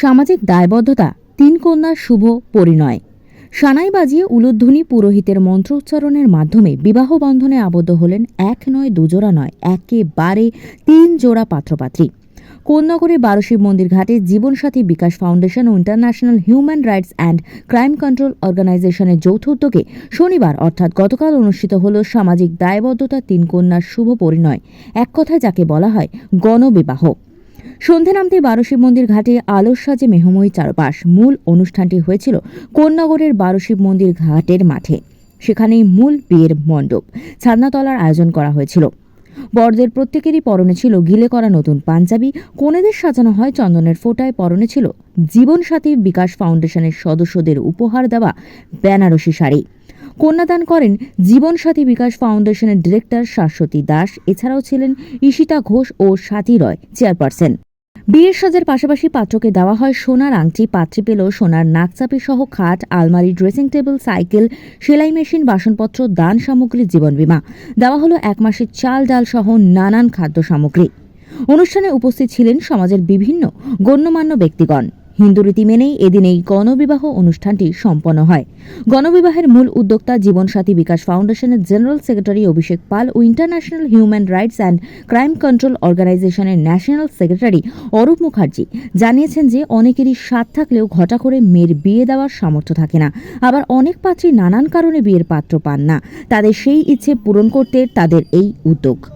সামাজিক দায়বদ্ধতা, তিন কন্যার শুভ পরিণয়। সানাই বাজিয়ে উলুধ্বনি পুরোহিতের মন্ত্রোচ্চারণের মাধ্যমে বিবাহ বন্ধনে আবদ্ধ হলেন এক নয় দুজোড়া নয়, একেবারে তিন জোড়া পাত্রপাত্রী। কোন্নগরে বারোশিব মন্দির ঘাটে জীবনসাথী Bikash foundation O international human rights and crime control অর্গানাইজেশনের যৌথ উদ্যোগে শনিবার, অর্থাৎ গতকাল অনুষ্ঠিত হল সামাজিক দায়বদ্ধতা, তিন কন্যার শুভ পরিণয়। এক কথায় যাকে বলা হয় গণবিবাহ। সন্ধে নামতে বারোশিব মন্দির ঘাটে আলোর সাজে মেহময়ী চারপাশ। মূল অনুষ্ঠানটি হয়েছিল কোন্নগরের বারোশিব মন্দির ঘাটের মাঠে। সেখানেই মূল বিয়ের মণ্ডপ। ছাদনাতলার আয়োজন করা হয়েছিল। বরদের প্রত্যেকেরই পরনে ছিল গিলে করা নতুন পাঞ্জাবি। কনেদের সাজানো হয় চন্দনের ফোটায় পরনে ছিল জীবনসাথী বিকাশ ফাউন্ডেশনের সদস্যদের উপহার দেওয়া বেনারসি শাড়ি। কন্যাদান করেন জীবনসাথী বিকাশ ফাউন্ডেশনের ডিরেক্টর শাশ্বতী দাস। এছাড়াও ছিলেন ঈশিতা ঘোষ ও স্বাতী রয়, চেয়ারপারসন। বিয়ের সাজের পাশাপাশি পাত্রকে দেওয়া হয় সোনার আংটি, পাত্রে পেল সোনার নাকচাপি সহ খাট, আলমারি, ড্রেসিং টেবিল, সাইকেল, সেলাই মেশিন, বাসনপত্র, দান সামগ্রী, জীবন বিমা। দেওয়া হলো এক মাসের চাল ডাল সহ নানান খাদ্য সামগ্রী। অনুষ্ঠানে উপস্থিত ছিলেন সমাজের বিভিন্ন গণ্যমান্য ব্যক্তিগণ। হিন্দু রীতি মেনেই এদিন এই গণবিবাহ অনুষ্ঠানটি সম্পন্ন হয়। গণবিবাহের মূল উদ্যোক্তা জীবনসাথী বিকাশ ফাউন্ডেশনের general secretary Abhishek Pal O international human rights and crime control অর্গানাইজেশনের ন্যাশনাল সেক্রেটারি অরূপ মুখার্জি জানিয়েছেন যে অনেকেরই স্বাদ থাকলেও ঘটা করে মেয়ের বিয়ে দেওয়ার সামর্থ্য থাকে না। আবার অনেক পাত্রী নানান কারণে বিয়ের পাত্র পান না। তাদের সেই ইচ্ছে পূরণ করতে তাদের এই উদ্যোগ।